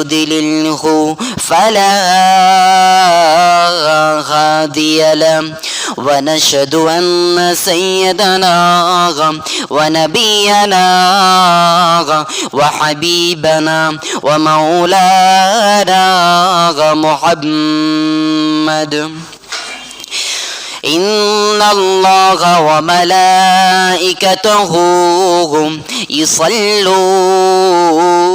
يضلله فلا هادي له. ونشهد أن سيدنا ونبينا وحبيبنا ومولانا محمد. إن الله وملائكته يصلون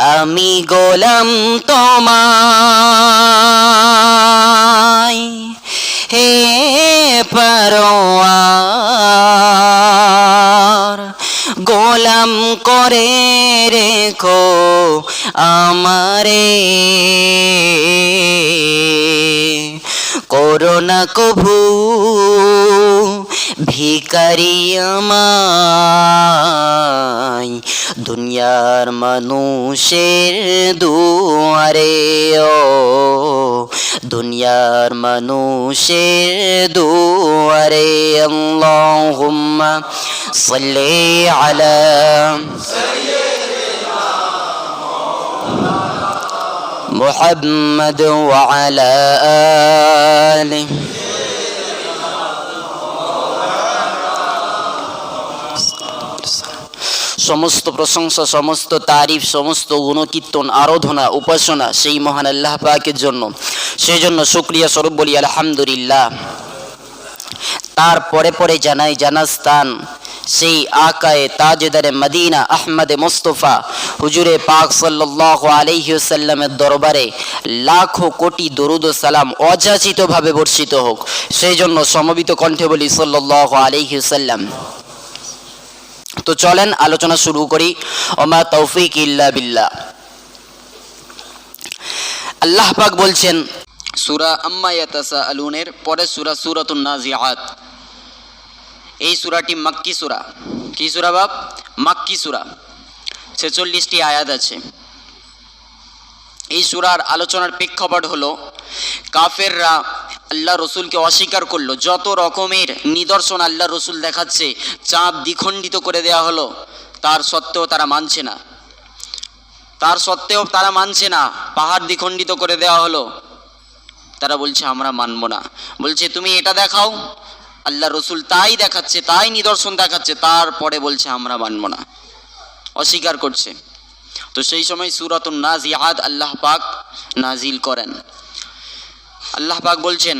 আমি গোলাম তোমায়। হে পরোয়ার গোলাম করে রেখো আমারে। করোনা কভু ভিকারি আমায় দুনিয়ার মানুষের দুয়ারে ও দুনিয়ার মানুষের দুয়ারে আল্লাহুম্মা সাল্লি আলা محمد وعلى آله সমস্ত প্রশংসা, সমস্ত তারিফ, সমস্ত গুণকীর্তন, আরাধনা, উপাসনা সেই মহান আল্লাহ পাকের জন্য। সেই জন্য শুক্রিয়া স্বরূপ বলি, আলহামদুলিল্লাহ। তারপরে পরে পরে জানাই জানাস্তান, সেই আকায়ে তাজেদারে মদিনা আহমদে মুস্তফা, হুজুরে পাক সাল্লাল্লাহু আলাইহি সাল্লামের দরবারে লাখো কোটি দরুদ সালাম অযাচিতভাবে বর্ষিত হোক। সেই জন্য সমবিত কণ্ঠে বলি, সাল্লাল্লাহু আলাইহি সাল্লাম তো চলেন, আলোচনা শুরু করি। ওমা তৌফিক ইল্লা বিল্লাহ। আল্লাহ পাক বলছেন, সূরা আম্মা ইয়াতাসাআলুনের পরে সূরা সূরাতুন নাজিআত। এই সূরাটি মাক্কি সূরা। কি সূরা বাপ? মাক্কি সূরা। ছেচল্লিশটি আয়াত আছে। এই সূরার আলোচনার প্রেক্ষাপট হলো, কাফেররা আল্লাহ রসুলকে অস্বীকার করল। যত রকমের নিদর্শন আল্লাহ রসুল দেখাচ্ছে চাঁদ দ্বিখণ্ডিত করে দেওয়া হলো, তার সত্ত্বেও তারা মানছে না। তার সত্ত্বেও তারা মানছে না, পাহাড় দ্বিখণ্ডিত করে দেওয়া হলো। তারা বলছে, আমরা মানব না। বলছে, তুমি এটা দেখাও। আল্লাহ রসুল তাই দেখাচ্ছে, তাই নিদর্শন দেখাচ্ছে, তারপরে বলছে, আমরা মানব না। অস্বীকার করছে। তো সেই সময় সুরাতুন নাজিয়াদ আল্লাহ পাক নাজিল করেন। আল্লাহ পাক বলছেন,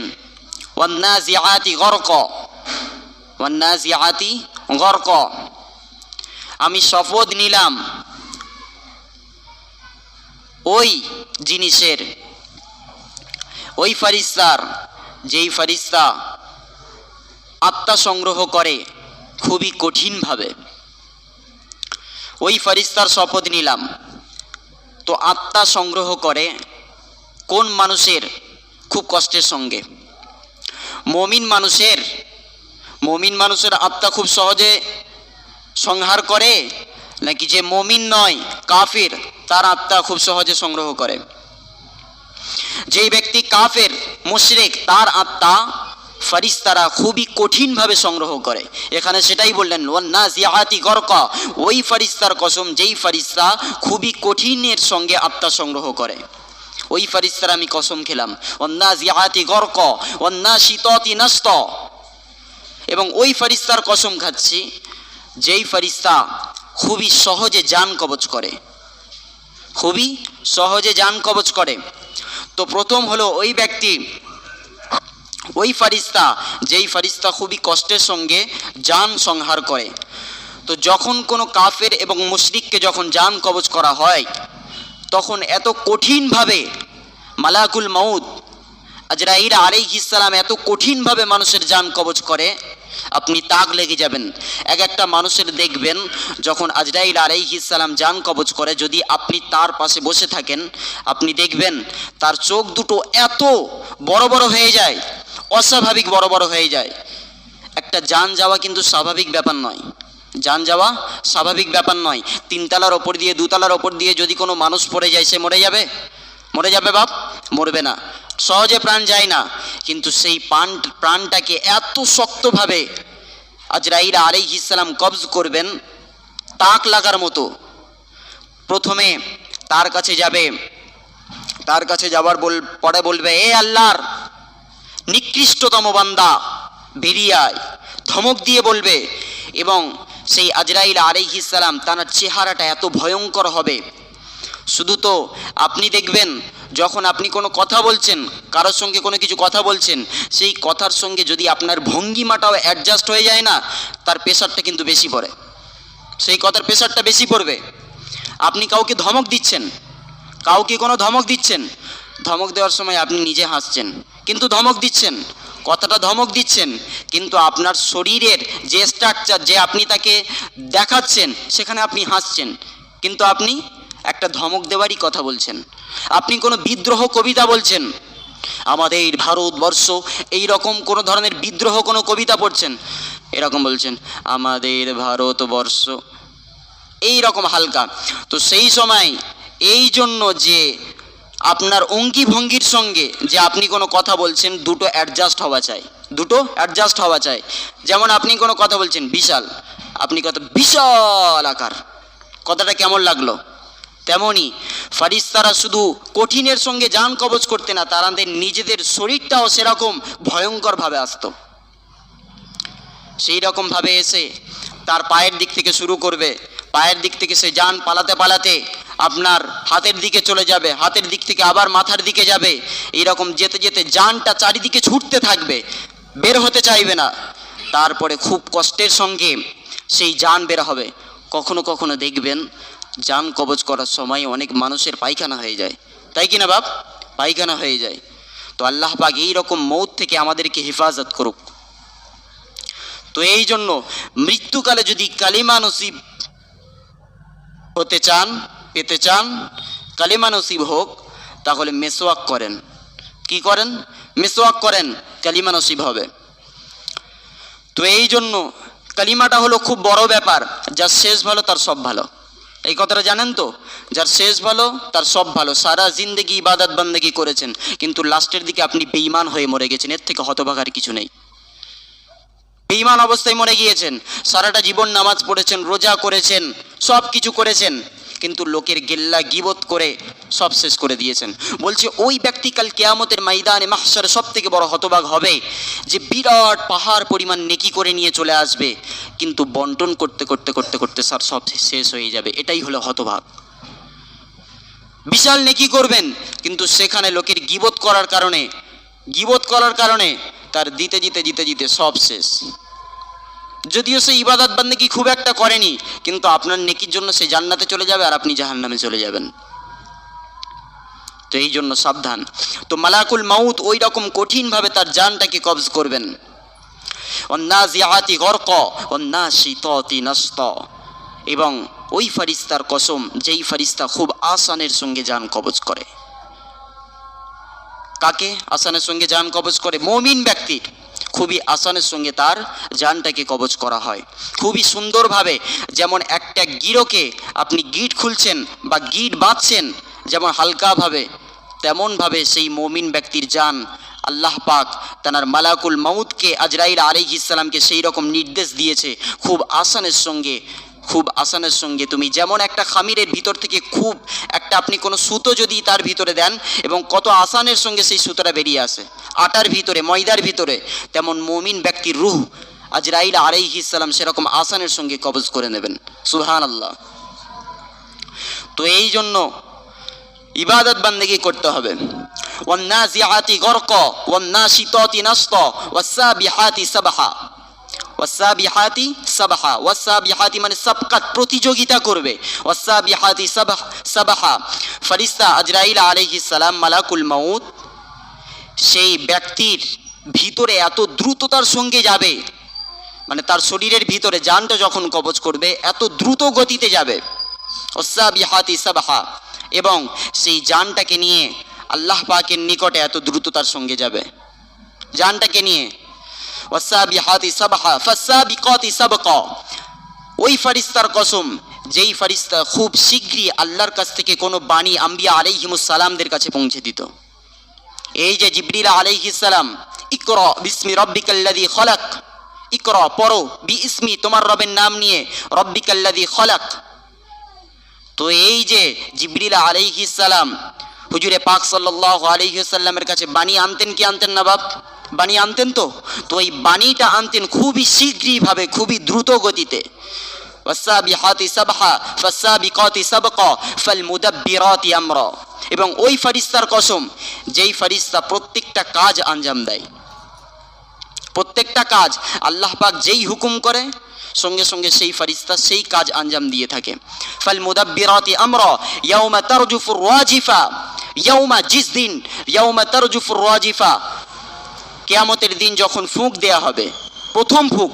ওয়ান্নাজিআতি গরক ওয়ান্নাজিআতি গরক। আমি শপথ নিলাম ওই জিনিসের, ওই ফারিস্তার যেই ফারিস্তা আত্মা সংগ্রহ করে খুবই কঠিনভাবে। ওই ফারিস্তার শপথ নিলাম। তো আত্মা সংগ্রহ করে কোন মানুষের খুব কষ্টের সঙ্গে। মমিন মানুষের মমিন মানুষের আত্মা খুব সহজে সংহার করে, নাকি যে মমিন নয়, কাফির, তার আত্মা খুব সহজে সংগ্রহ করে। যেই ব্যক্তি কাফের, মুশরিক, তার আত্মা ফারিস্তারা খুবই কঠিনভাবে সংগ্রহ করে। এখানে সেটাই বললেন ওয়ান্না জিয়াতি গরকা ওই ফারিস্তার কসম, যেই ফারিস্তা খুবই কঠিনের সঙ্গে আত্মা সংগ্রহ করে। ওই ফারিস্তার আমি কসম খেলাম। অন্না জিয়াতি গরক অন্না শীততি নষ্ট এবং ওই ফারিস্তার কসম খাচ্ছি, যেই ফারিস্তা খুবই সহজে যান কবচ করে। খুবই সহজে যান কবচ করে। তো প্রথম হলো ওই ব্যক্তি, ওই ফারিস্তা যেই ফারিস্তা খুবই কষ্টের সঙ্গে যান সংহার করে। তো যখন কোনো কাফের এবং মুশরিককে যখন যান কবচ করা হয়, তখন এত কঠিনভাবে মালাকুল মাউদ আজরাইর আলাইহিস ইসালাম এত কঠিনভাবে মানুষের যান কবচ করে, আপনি তাক লেগে যাবেন। এক একটা মানুষের দেখবেন, যখন আজরাইল আলাইহিস সালাম যান কবচ করে, যদি আপনি তার পাশে বসে থাকেন, আপনি দেখবেন তার চোখ দুটো এত বড় বড় হয়ে যায়, অস্বাভাবিক বড় বড় হয়ে যায়। একটা যান যাওয়া কিন্তু স্বাভাবিক ব্যাপার নয়। যান যাওয়া স্বাভাবিক ব্যাপার নয়। তিনতলার ওপর দিয়ে, দুতলার ওপর দিয়ে যদি কোনো মানুষ পড়ে যায়, সে মরে যাবে? মরে যাবে বাপ, মরবে না। সহজে প্রাণ যায় না, কিন্তু সেই প্রাণ, প্রাণটাকে এত শক্তভাবে আজরাইল আলাইহিস ইসলাম কবজ করবেন, তাক লাগার মতো। প্রথমে তার কাছে যাবে, তার কাছে যাবার বল, পরে বলবে, এ আল্লাহর নিকৃষ্টতম বান্দা, বেরিয়ে আয়। ধমক দিয়ে বলবে, এবং সেই আজরাইল আলাইহিস সালাম তার চেহারাটা এত ভয়ঙ্কর হবে শুধু তো আপনি দেখবেন, যখন আপনি কোনো কথা বলছেন, কারোর সঙ্গে কোনো কিছু কথা বলছেন, সেই কথার সঙ্গে যদি আপনার ভঙ্গিমাটাও অ্যাডজাস্ট হয়ে যায় না, তার প্রেশারটা কিন্তু বেশি পড়ে। সেই কথার প্রেশারটা বেশি পড়বে। আপনি কাউকে ধমক দিচ্ছেন, কাউকে কোনো ধমক দিচ্ছেন, ধমক দেওয়ার সময় আপনি নিজে হাসছেন, কিন্তু ধমক দিচ্ছেন, কথাটা ধমক দিচ্ছেন, কিন্তু আপনার শরীরের যে স্ট্রাকচার যে আপনি তাকে দেখাচ্ছেন, সেখানে আপনি হাসছেন, কিন্তু আপনি একটা ধমক দেওয়ারই কথা বলছেন। আপনি কোনো বিদ্রোহ কবিতা বলছেন? আমাদের ভারতবর্ষ এই রকম কোনো ধরনের বিদ্রোহ কোনো কবিতা পড়ছেন? এরকম বলছেন, আমাদের ভারতবর্ষ এই রকম হালকা। তো সেই সময় এই জন্য যে আপনার অঙ্গি ভঙ্গির সঙ্গে যে আপনি কোনো কথা বলছেন, দুটো অ্যাডজাস্ট হওয়া চাই। দুটো অ্যাডজাস্ট হওয়া চাই। যেমন আপনি কোনো কথা বলছেন, বিশাল। আপনি কথা, বিশাল আকার। কথাটা কেমন লাগল? তেমনই ফারিস্তারা শুধু কঠিনের সঙ্গে যান কবচ করতে না তারাদের নিজেদের শরীরটাও সেরকম ভয়ঙ্করভাবে আসতো। সেই রকমভাবে এসে তার পায়ের দিক থেকে শুরু করবে। পায়ের দিক থেকে সে যান পালাতে পালাতে আপনার হাতের দিকে চলে যাবে, হাতের দিক থেকে আবার মাথার দিকে যাবে। এইরকম যেতে যেতে যানটা চারিদিকে ছুটতে থাকবে, বের হতে চাইবে না। তারপরে খুব কষ্টের সঙ্গে সেই যান বের হবে। কখনো কখনো দেখবেন যান কবজ করার সময় অনেক মানুষের পায়খানা হয়ে যায়। তাই কি না বাপ? পায়খানা হয়ে যায়। তো আল্লাহ পাক এইরকম মৌত থেকে আমাদেরকে হেফাজত করুক। তো এই জন্য মৃত্যুকালে যদি কালিমা নসিব হতে চান, পেতে চান, কালিমা নসিব হোক, তাহলে মেসোয়াক করেন। কি করেন? মেসোয়াক করেন, কালিমা নসিব হবে। তো এই জন্য কালিমাটা হলো খুব বড় ব্যাপার যার শেষ ভালো, তার সব ভালো। এই কথাটা জানেন তো? যার শেষ ভালো, তার সব ভালো। সারা জিন্দগি ইবাদত বান্দেগি করেছেন। কিন্তু লাস্টের দিকে আপনি বেইমান হয়ে মরে গেছেন। এর থেকে হতভাগার কিছু নেই। বেইমান অবস্থায় মরে গিয়েছেন। সারাটা জীবন নামাজ পড়েছেন, রোজা করেছেন সব কিছু করেছেন। কিন্তু লোকের গেল্লা গিবত করে সব শেষ করে দিয়েছেন। বলছে, ওই ব্যক্তি কাল কেয়ামতের ময়দানে মাহসার সব থেকে বড় হতবাগ হবে, যে বিরাট পাহাড় পরিমাণ নেকি করে নিয়ে চলে আসবে। কিন্তু বন্টন করতে করতে করতে করতে স্যার সব শেষ হয়ে যাবে। এটাই হলো হতভাগ বিশাল নেকি করবেন, কিন্তু সেখানে লোকের গিবত করার কারণে, গিবত করার কারণে তার দিতে দিতে দিতে দিতে সব শেষ। যদিও সে ইবাদত বান্দেকি খুব একটা করেনি, কিন্তু আপনার নেকির জন্য সে জান্নাতে চলে যাবে আর আপনি জাহান্নামে চলে যাবেন। তো এই জন্য সাবধান। তো মালাকুল মাউত ওই রকম কঠিনভাবে তার জানটাকে কবজ করবেন। অন্নাজিয়াতি গর্ক, অন্নাশিততি নস্ত। এবং ওই ফারিস্তার কসম, যেই ফারিস্তা খুব আসানের সঙ্গে যান কবজ করে। কাকে? আসানের সঙ্গে যান কবজ করে। মমিন ব্যক্তির। খুবই আসানের সঙ্গে তার জানটাকে কবচ করা হয়। খুবই সুন্দরভাবে যেমন একটা গিরোকে আপনি গিট খুলছেন বা গিট বাঁধছেন, যেমন হালকাভাবে, তেমনভাবে সেই মমিন ব্যক্তির যান আল্লাহ পাক তানার মালাকুল মাউদকে আজরাইল আলিহ ইসলামকে সেই রকম নির্দেশ দিয়েছে। খুব আসানের সঙ্গে খুব আসানের সঙ্গে তুমি যেমন একটা খামিরের ভিতর থেকে খুব একটা আপনি কোনো সুতো যদি তার ভিতরে দেন এবং কত আসানের সঙ্গে সেই সুতোটা বেরিয়ে আসে, আটার ভিতরে, ময়দার ভিতরে, তেমন মমিন ব্যক্তির রুহ আজরাইল আলাইহিস ইসলাম সেরকম আসানের সঙ্গে কবজ করে নেবেন। সুহান আল্লাহ তো এই জন্য ইবাদত বান্দেগি করতে হবে। ওয়ান্নাজিআতি গরক, ওয়ান্নাশিতাতি নাশত, ওয়াসাবিহাতি সাবহা। ওয়াসাবিহাতি সাবহা ওয়াসাবিহাতি মানে সাবকাত, প্রতিযোগিতা করবে। ওয়াসাবিহাতি সাবহ, সাবহা, ফরিস্তা আজরাইল আলাইহিস সালাম মালাকুল মাউত, সেই ব্যক্তির ভিতরে এত দ্রুততার সঙ্গে যাবে মানে তার শরীরের ভিতরে জানটা যখন কবজ করবে, এত দ্রুত গতিতে যাবে। ওসাবিহাতি সাবাহা, এবং সেই জানটাকে নিয়ে আল্লাহ পাকের নিকটে এত দ্রুততার সঙ্গে যাবে। জানটাকে নিয়ে ওসাবিহাতি সাবাহা ফাসাবিকাতি সাবকা ওই ফারিস্তার কসম, যেই ফারিস্তা খুব শীঘ্রই আল্লাহর কাছ থেকে কোনো বাণী আম্বিয়া আলাইহিমুস সালামদের কাছে পৌঁছে দিত। এই যে জিবরিল আলাইহিস সালাম, ইকর বিসমি রব্বিকাল্লাযী খলাক। ইকর, পড়ো বি ইসমি তোমার রবের নাম নিয়ে, রব্বিকাল্লাযী খলাক। তো এই যে জিবরিল আলাইহিস সালাম, হুজুরে পাক সাল্লাল্লাহু আলাইহি সাল্লামের কাছে বাণী আনতেন কি আনতেন না বাপ? বাণী আনতেন তো তো এই বাণীটা আনতেন খুবই শীঘ্রইভাবে খুবই দ্রুত গতিতে والسابحات سبحا فالسابقات سبقا فالمدبرات امرا এবং ওই ফারিস্তার কসম যেই ফারিস্তা প্রত্যেকটা কাজ আঞ্জাম দেয় প্রত্যেকটা কাজ আল্লাহ পাক যেই হুকুম করে সঙ্গে সঙ্গে সেই ফারিস্তা সেই কাজ আঞ্জাম দিয়ে থাকে ফাল মুদাব্বিরাতি আমরা ইয়াউমা তারজুফুর রাজিফা ইয়াউমা জিস দিন ইয়াউমা তারজুফুর রাজিফা কেয়ামতের দিন যখন ফুঁক দেয়া হবে, প্রথম ফুঁক,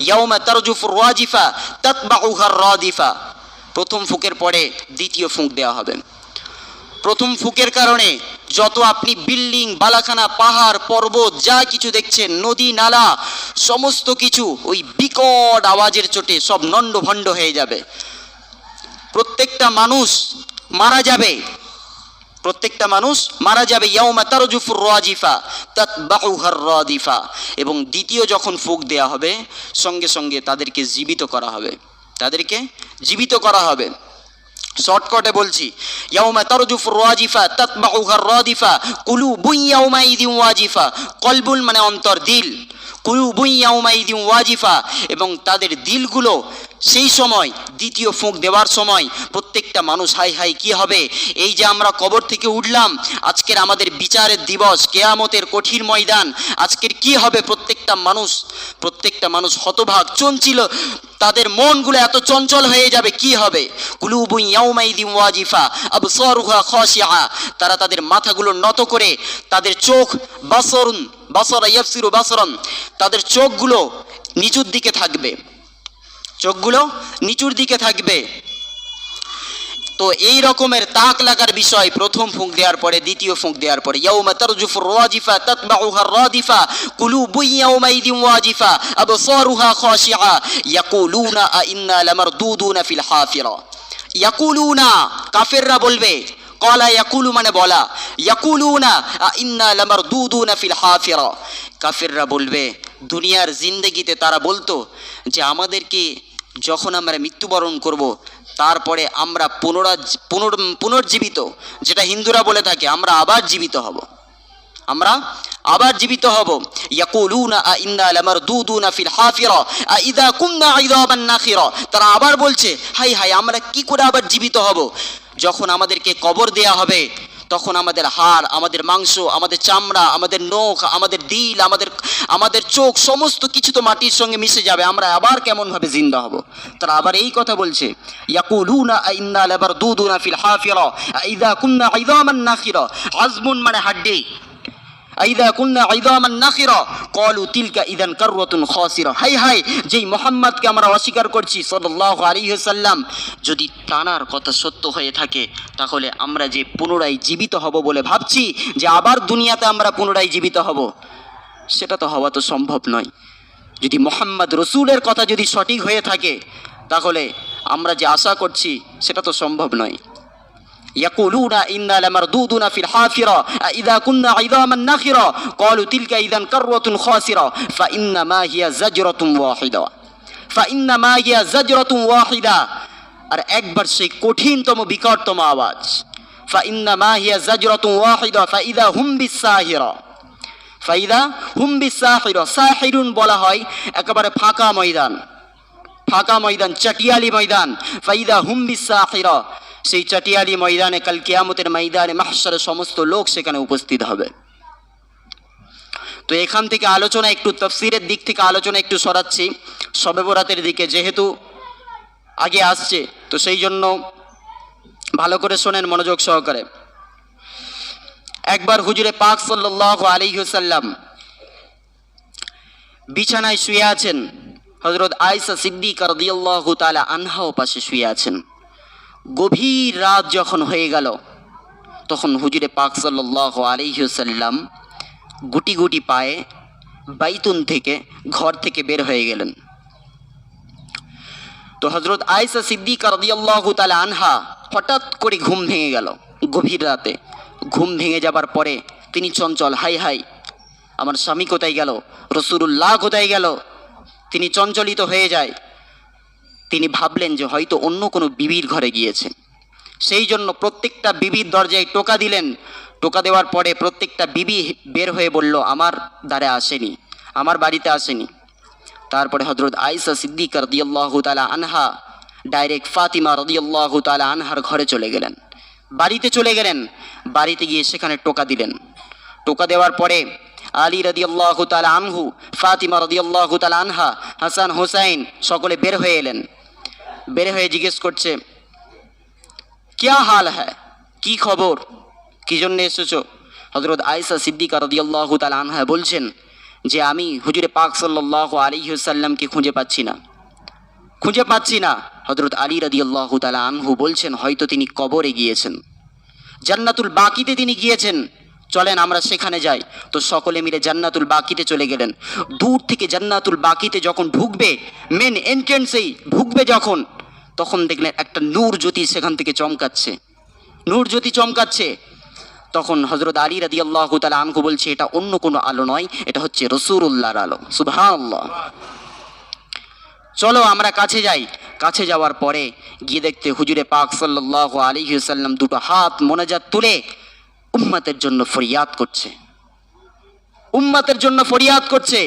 ইয়াউমা তারজুফুর রাজিফা তাতবাউহার রাদিফা। প্রথম ফুকের পরে দ্বিতীয় ফুঁক দেওয়া হবে। প্রথম ফুকের কারণে যত আপনি বিল্ডিং, বালাখানা, পাহাড়, পর্বত, যা কিছু দেখছেন, নদী, নালা, সমস্ত কিছু, ওই বিকট আওয়াজের চোটে সব নণ্ডভণ্ড হয়ে যাবে। প্রত্যেকটা মানুষ মারা যাবে। প্রত্যেকটা মানুষ মারা যাবে, ইয়াউমা তারজুফুর এবং দ্বিতীয় যখন ফুক দেয়া হবে, সঙ্গে সঙ্গে তাদেরকে জীবিত করা হবে। তাদেরকে জীবিত করা হবে। শর্টকটে বলছি, ইয়াউমা তারজুফুর ওয়াজিফা। কলবুল মানে অন্তর, দিল। কুলুবুন ইয়াউমাইদিন ওয়াজিফা। এবং তাদের দিলগুলো সেই সময়, দ্বিতীয় ফুঁক দেওয়ার সময় প্রত্যেকটা মানুষ হাই হাই কি হবে? এই যে আমরা কবর থেকে উঠলাম, আজকের আমাদের বিচারের দিবস, কেয়ামতের কঠিন ময়দান, আজকের কি হবে প্রত্যেকটা মানুষ? প্রত্যেকটা মানুষ হতভাগ, চঞ্চিল, তাদের মনগুলো এত চঞ্চল হয়ে যাবে, কি হবে? ওয়াজিফা তারা তাদের মাথাগুলো নত করে, তাদের চোখ বাসরুন, বাসরা বাসরান, তাদের চোখগুলো নিচুর দিকে থাকবে। চোখগুলো নিচুর দিকে থাকবে। তো এই রকমের তাক লাগার বিষয় প্রথম ফুঁক দেওয়ার পরে, দ্বিতীয় ফুঁক দেওয়ার পরে। ইয়াউমা তারজুফুর রাজিফা, তাতবাউহা রাদিফা, কুলুবুন ইয়াউমাইদিন ওয়াজিফা, আবসারুহা খাশিআ ইয়াকুলুনা, আ ইন্না লামারদুদুনা ফিল হাফিরা। ইয়াকুলুনা, কাফেররা বলবে কলা ইয়াকুলু মানে বলা। ইয়াকুলুনা, আ ইন্না লামারদুদুনা ফিল হাফিরা। কাফেররা বলবে, দুনিয়ার জিন্দেগিতে তারা বলতো যে আমাদেরকে যখন আমরা মৃত্যুবরণ করব, তারপরে আমরা পুনরা পুনর, পুনর্জীবিত, যেটা হিন্দুরা বলে থাকে, আমরা আবার জীবিত হব। আমরা আবার জীবিত হব। ইয়াকুলুনা ইন্না লামারদুদুনা ফিল হাফিরা ইদা কুননা ইদাবান নাখিরা। তারা আবার বলছে, হাই হাই, আমরা কি করে আবার জীবিত হব? যখন আমাদেরকে কবর দেয়া হবে তখন আমাদের হাড়, আমাদের মাংস, আমাদের চামড়া, আমাদের নখ, আমাদের দিল, আমাদের আমাদের চোখ, সমস্ত কিছু তো মাটির সঙ্গে মিশে যাবে। আমরা আবার কেমনভাবে জিন্দা হব? তারা আবার এই কথা বলছে, ইয়াকুলুনা ইন্না লামারদুদুনা ফিল হাফিরা আ ইদা কুননা ইদামান নাখিরা। আজমুন মানে হাড্ডি। আইদা কুন্না আইদামান নাখিরা। কলু তিলকা ইদান কাররাতুন খাসিরা। হাই হাই, যেই মোহাম্মদকে আমরা অস্বীকার করছি সাল্লাল্লাহু আলাইহি সাল্লাম যদি তানার কথা সত্য হয়ে থাকে, তাহলে আমরা যে পুনরায় জীবিত হব বলে ভাবছি, যে আবার দুনিয়াতে আমরা পুনরায় জীবিত হব, সেটা তো হওয়া তো সম্ভব নয়। যদি মোহাম্মদ রসুলের কথা যদি সঠিক হয়ে থাকে, তাহলে আমরা যে আশা করছি, সেটা তো সম্ভব নয়। يقولون إنا لمردودون في الحافرة إذا كنا عظاما نخرة قالوا تلك إذا كرة خاسرة فإنما هي زجرة واحدة فإنما هي زجرة واحدة আর একবার সেই কঠিনতম বিকটতম আওয়াজ فإنما هي زجرة واحدة فإذا هم بالساهرة ফাইদা হুম বিসাহির সাহিরুন বলা হয় একেবারে ফাঁকা ময়দান ফাঁকা ময়দান চাটিয়ালি ময়দান ফাইদা হুম বিসাহির সেই চাটিয়ালি ময়দানে কাল কিয়ামতের ময়দানে মাহসারের সমস্ত লোক সেখানে উপস্থিত হবে। তো এখান থেকে আলোচনা একটু তফসিরের দিক থেকে আলোচনা একটু সরাচ্ছি। সবে বরাতের দিকে যেহেতু আগে আসছে, তো সেই জন্য ভালো করে শোনেন মনোযোগ সহকারে। একবার হুজুরে পাক সাল্লাহ আলিহাল্লাম বিছানায় শুয়ে আছেন। হজরত আয়সা সিদ্দিক রদিয়াল্লাহ তালা আনহাও পাশে শুয়ে আছেন। গভীর রাত যখন হয়ে গেল, তখন হুজুরে পাক সাল্লাহ আলিহাল্লাম গুটি গুটি পায়ে বাইতুন থেকে ঘর থেকে বের হয়ে গেলেন। তো হজরত আয়সা সিদ্দিক রদিয়াল্লাহ তালা আনহা হঠাৎ করে ঘুম ভেঙে গেল। গভীর রাতে ঘুম ভেঙে যাবার পরে তিনি চঞ্চল, হাই হাই, আমার স্বামী কোথায় গেল? রসুরুল্লাহ কোথায় গেল? তিনি চঞ্চলিত হয়ে যায়। তিনি ভাবলেন যে হয়তো অন্য কোনো বিবির ঘরে গিয়েছে। সেই জন্য প্রত্যেকটা বিবির দরজায় টোকা দিলেন। টোকা দেওয়ার পরে প্রত্যেকটা বিবি বের হয়ে বলল, আমার দ্বারে আসেনি, আমার বাড়িতে আসেনি। তারপরে হজরত আইসা সিদ্দিক রদিয়াল্লাহ তালা আনহা, ডাইরেক্ট ফাতিমা রদিয়াল্লাহ তালা আনহার ঘরে চলে গেলেন। বাড়িতে চলে গেলেন, বাড়িতে গিয়ে সেখানে টোকা দিলেন। টোকা দেওয়ার পরে আলী রদিয়াল্লাহ তালা আনহু, ফাতিমা রদিয়াল্লাহ তালা আনহা, হাসান, হোসাইন সকলে বের হয়ে এলেন। বের হয়ে জিজ্ঞেস করছে, ক্যা হাল হ্যাঁ কি খবর? কি জন্য এসেছ? হজরত আয়সা সিদ্দিকা রদিয়াল্লাহ তালা আনহা বলছেন যে, আমি হুজুরে পাক সাল্লাহ আলিহাল্লামকে খুঁজে পাচ্ছি না। খুঁজে পাচ্ছি না? হজরত আলী রদিয়াল্লাহ তালা আনহু বলছেন, হয়তো তিনি কবরে গিয়েছেন। জান্নাতুল বাকিতে তিনি গিয়েছেন। চলেন, আমরা সেখানে যাই। তো সকলে মিলে জান্নাতুল বাকিতে চলে গেলেন। দূর থেকে জান্নাতুল বাকিতে যখন ঢুকবে, মেন এন্ট্রেন্সেই ঢুকবে যখন তখন দেখলেন একটা নূর জ্যোতি সেখান থেকে চমকাচ্ছে। নূর জ্যোতি চমকাচ্ছে। তখন হজরত আলী রাদি আল্লাহ তালা আনকু বলছে, এটা অন্য কোনো আলো নয়, এটা হচ্ছে রসুরুল্লাহর আলো। সুবহান চলো আমরা কাছে যাই। কাছে যাওয়ার পরে গিয়ে দেখতে হুজুরে পাক সাল্লাহ আলিহাল্লাম দুটো হাত মোনাজাত তুলে উম্মাতের জন্য ফরিয়াদ করছে। উম্মাতের জন্য ফরিয়াদ করছে।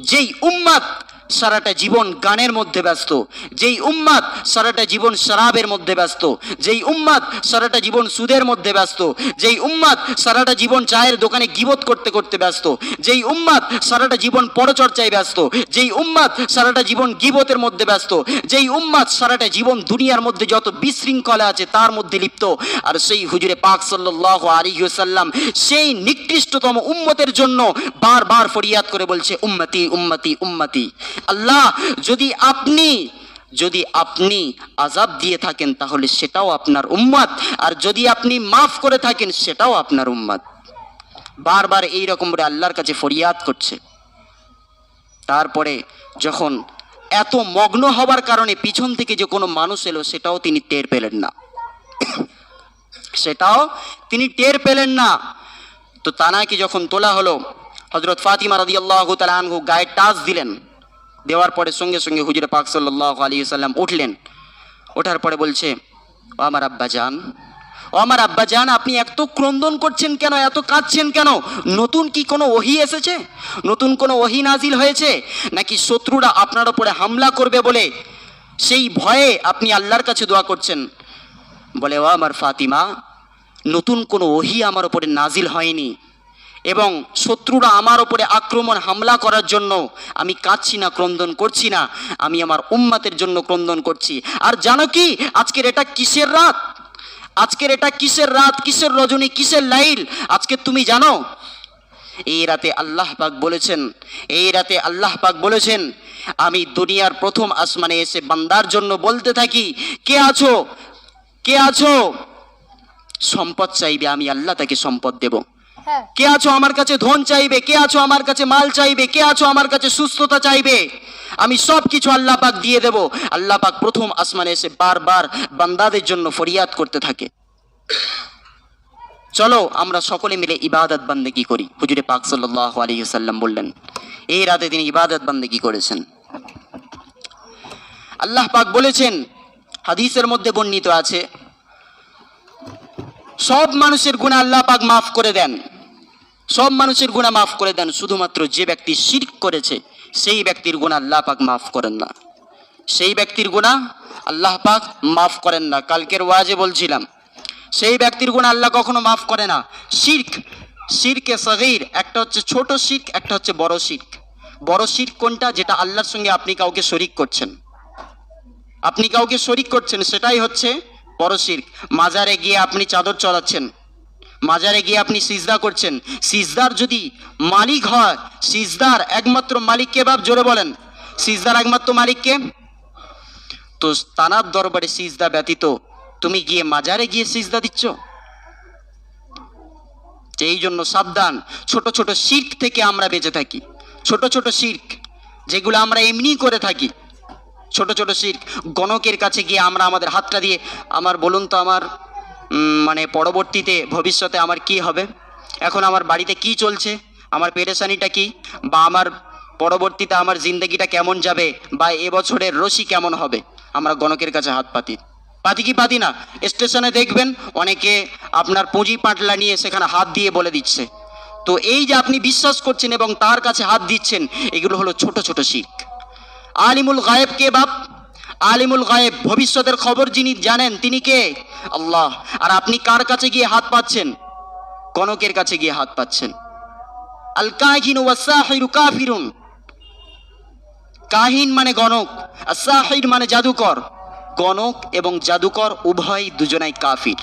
যেই উম্মাত সারাটা জীবন গানের মধ্যে ব্যস্ত। যেই উম্মাদ সারাটা জীবন শরাবের মধ্যে ব্যস্ত। যেই উম্মাদ সারাটা জীবন সুদের মধ্যে ব্যস্ত। যেই উম্মাদ সারাটা জীবন চায়ের দোকানে গিবত করতে করতে ব্যস্ত। যেই উম্মাদ সারাটা জীবন পরচর্চায় ব্যস্ত। যেই উম্মাদ সারাটা জীবন গিবতের মধ্যে ব্যস্ত। যেই উম্মাদ সারাটা জীবন দুনিয়ার মধ্যে যত বিশৃঙ্খলা আছে তার মধ্যে লিপ্ত। আর সেই হুজুরে পাক সাল্লাহ আলিহাল্লাম সেই নিকৃষ্টতম উম্মতের জন্য বারবার ফরিয়াদ করে বলছে, উম্মতি উম্মতি উম্মতি। আল্লাহ, যদি আপনি যদি আপনি আজাব দিয়ে থাকেন, তাহলে সেটাও আপনার উম্মাদ আর যদি আপনি মাফ করে থাকেন, সেটাও আপনার উম্মাদ বারবার এই রকম করে আল্লাহর কাছে ফরিয়াদ করছে। তারপরে যখন এত মগ্ন হবার কারণে পিছন থেকে যে কোনো মানুষ এলো, সেটাও তিনি টের পেলেন না। সেটাও তিনি টের পেলেন না। তো তানাকে যখন তোলা হলো হজরত ফাতিমা রাদি আল্লাহ তালু গায়ে টাচ দিলেন। দেওয়ার পরে সঙ্গে সঙ্গে হুজুরে পাক সাল্লাহ আলী সাল্লাম উঠলেন। ওঠার পরে বলছে, ও আমার আব্বা যান ও আমার আব্বা যান আপনি এত ক্রন্দন করছেন কেন? এত কাঁদছেন কেন? নতুন কি কোনো ওহি এসেছে? নতুন কোনো ওহি নাজিল হয়েছে? নাকি শত্রুরা আপনার ওপরে হামলা করবে বলে সেই ভয়ে আপনি আল্লাহর কাছে দোয়া করছেন? বলে, ও আমার ফাতিমা, নতুন কোনো ওহি আমার ওপরে নাজিল হয়নি। এবং শত্রুরা আমার ওপরে আক্রমণ, হামলা করার জন্য আমি কাঁদছি না, ক্রন্দন করছি না, আমি আমার উম্মাতের জন্য ক্রন্দন করছি। আর জানো কি? আজকের এটা কিসের রাত? আজকের এটা কিসের রাত? কিসের রজনী? কিসের লাইল? আজকে তুমি জানো? এই রাতে আল্লাহ পাক বলেছেন, এই রাতে আল্লাহ পাক বলেছেন, আমি দুনিয়ার প্রথম আসমানে এসে বান্দার জন্য বলতে থাকি, কে আছো? কে আছো? সম্পদ চাইবে, আমি আল্লাহ তাকে সম্পদ দেব। কে আছো আমার কাছে ধন চাইবে? কে আছো আমার কাছে মাল চাইবে? কে আছো আমার কাছে সুস্থতা চাইবে? আমি সব কিছু আল্লাহ পাক দিয়ে দেব। আল্লাহ পাক প্রথম আসমানে এসে বারবার বান্দাদের জন্য ফরিয়াদ করতে থাকে। চলো, আমরা সকলে মিলে ইবাদত বান্দেগি করি। হুজুরে পাক সাল্লাহ আলী সাল্লাম বললেন, এই রাতে তিনি ইবাদত বান্দেগি করেছেন। আল্লাহ পাক বলেছেন, হাদিসের মধ্যে বর্ণিত আছে সব মানুষের গুণা আল্লাহ পাক মাফ করে দেন। সব মানুষের গুণা মাফ করে দেন, শুধুমাত্র যে ব্যক্তি শিরক করেছে, সেই ব্যক্তির গুণা আল্লাহ পাক মাফ করেন না। সেই ব্যক্তির গুণা আল্লাহ পাক মাফ করেন না। কালকের ওয়াজে বলছিলাম, সেই ব্যক্তির গুণা আল্লাহ কখনো মাফ করে না। শির্ক, শিরকে সগীর, একটা হচ্ছে ছোট শির্ক, একটা হচ্ছে বড় শির্ক। বড় শির্ক কোনটা? যেটা আল্লাহর সঙ্গে আপনি কাউকে শরিক করছেন। আপনি কাউকে শরিক করছেন, সেটাই হচ্ছে বড় শির্ক। মাজারে গিয়ে আপনি চাদর চড়াচ্ছেন। মাজারে গিয়ে আপনি সিজদা করছেন। সিজদার যদি মালিক হয়, সিজদার একমাত্র মালিককে বাপ? জোরে বলেন। সিজদার একমাত্র মালিককে তো তানার দরবারে সিজদা ব্যতীত তুমি গিয়ে মাজারে গিয়ে সিজদা দিচ্ছ? এই জন্য সাবধান। ছোট ছোট শির্ক থেকে আমরা বেঁচে থাকি। ছোট ছোট শির্ক যেগুলো আমরা এমনি করে থাকি। ছোট ছোট শির্ক গণকের কাছে গিয়ে আমরা আমাদের হাতটা দিয়ে, আমার বলুন তো আমার মানে পরবর্তীতে ভবিষ্যতে আমার কি হবে? এখন আমার বাড়িতে কি চলছে? আমার পেরেশানিটা কি? বা আমার পরবর্তীতে আমার জিন্দগিটা কেমন যাবে? বা এবছরের রশি কেমন হবে? আমরা গণকের কাছে হাত পাতি পাতি কি পাতি না? স্টেশনে দেখবেন অনেকে আপনার পুঁজি পাটলা নিয়ে সেখানে হাত দিয়ে বলে দিচ্ছে। তো এই যে আপনি বিশ্বাস করছেন এবং তার কাছে হাত দিচ্ছেন, এগুলো হলো ছোট ছোট শির্ক আলিমুল গায়েব কে বাপ? আলিমুল গায়েব, ভবিষ্যতের খবর যিনি জানেন, তিনি কে? আল্লাহ। আর আপনি কার কাছে গিয়ে হাত পাচ্ছেন কনকের কাছে গিয়ে হাত পাচ্ছেন আল কাহিন ওয়াসাহিরু কাফিরুন। কাহিন মানে গণক, আর সাহির মানে জাদুকর। গণক এবং জাদুকর উভয় দুজনাই কাফির।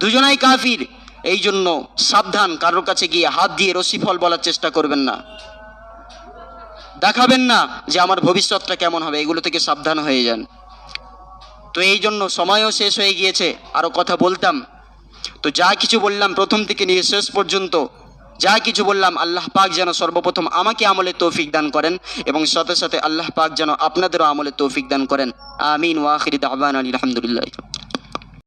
দুজনাই কাফির। এই জন্য সাবধান, কারোর কাছে গিয়ে হাত দিয়ে রশিফল বলার চেষ্টা করবেন না। দেখাবেন না যে আমার ভবিষ্যৎটা কেমন হবে, এগুলো থেকে সাবধান হয়ে যান। তো এই জন্য সময়ও শেষ হয়ে গিয়েছে আরও কথা বলতাম। তো যা কিছু বললাম প্রথম থেকে নিয়ে শেষ পর্যন্ত, যা কিছু বললাম আল্লাহ পাক যেন সর্বপ্রথম আমাকে আমলে তৌফিক দান করেন এবং সাথে সাথে আল্লাহ পাক যেন আপনাদেরও আমলে তৌফিক দান করেন। আমিন ওয়াখির দাবান আলী আলহামদুলিল্লাহ।